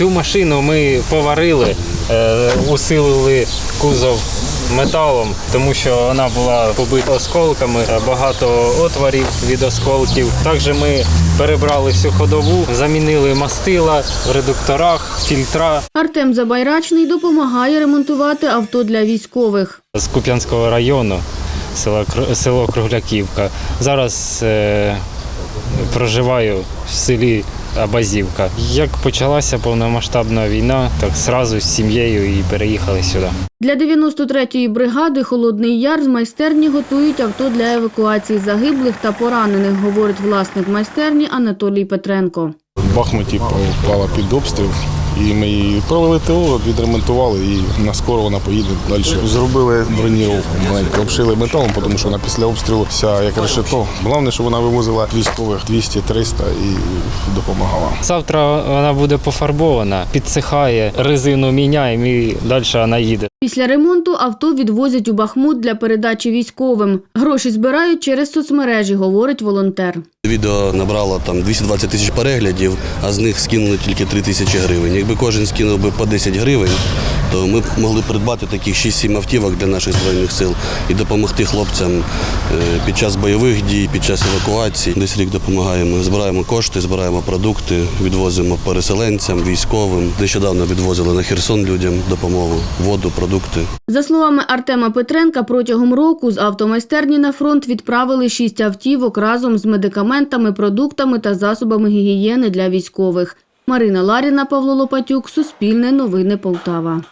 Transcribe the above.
Цю машину ми поварили, е, усилили кузов металом, тому що вона була побита осколками, е, багато отворів від осколків. Також ми перебрали всю ходову, замінили мастила в редукторах, фільтра. Артем Забайрачний допомагає ремонтувати авто для військових. з Куп'янського району, село, Кругляківка. Зараз е, проживаю в селі Абазівка. Як почалася повномасштабна війна, так зразу з сім'єю і переїхали сюди. Для 93-ї бригади Холодний Яр з майстерні готують авто для евакуації загиблих та поранених, говорить власник майстерні Анатолій Петренко. В Бахмуті попала під обстріл. І ми її провели ТО, відремонтували і на скоро вона поїде далі. Зробили броніровку маленьку, обшили металом, тому що вона після обстрілу вся як решето. Головне, що вона вивозила військових 200-300 і допомагала. Завтра вона буде пофарбована, підсихає, резину міняємо і далі вона їде. Після ремонту авто відвозять у Бахмут для передачі військовим. Гроші збирають через соцмережі, говорить волонтер. Відео набрало там 220 тисяч переглядів, а з них скинули тільки 3 тисячі гривень. Якби кожен скинув би по 10 гривень, то ми б могли придбати таких 6-7 автівок для наших збройних сил і допомогти хлопцям е, під час бойових дій, під час евакуації. Десь рік допомагаємо. Збираємо кошти, збираємо продукти, відвозимо переселенцям, військовим. Нещодавно відвозили на Херсон людям допомогу, воду, продукти. За словами Артема Петренка, протягом року з автомайстерні на фронт відправили шість автівок разом з медикаментами, продуктами та засобами гігієни для військових. Марина Ларіна, Павло Лопатюк, Суспільне новини Полтава.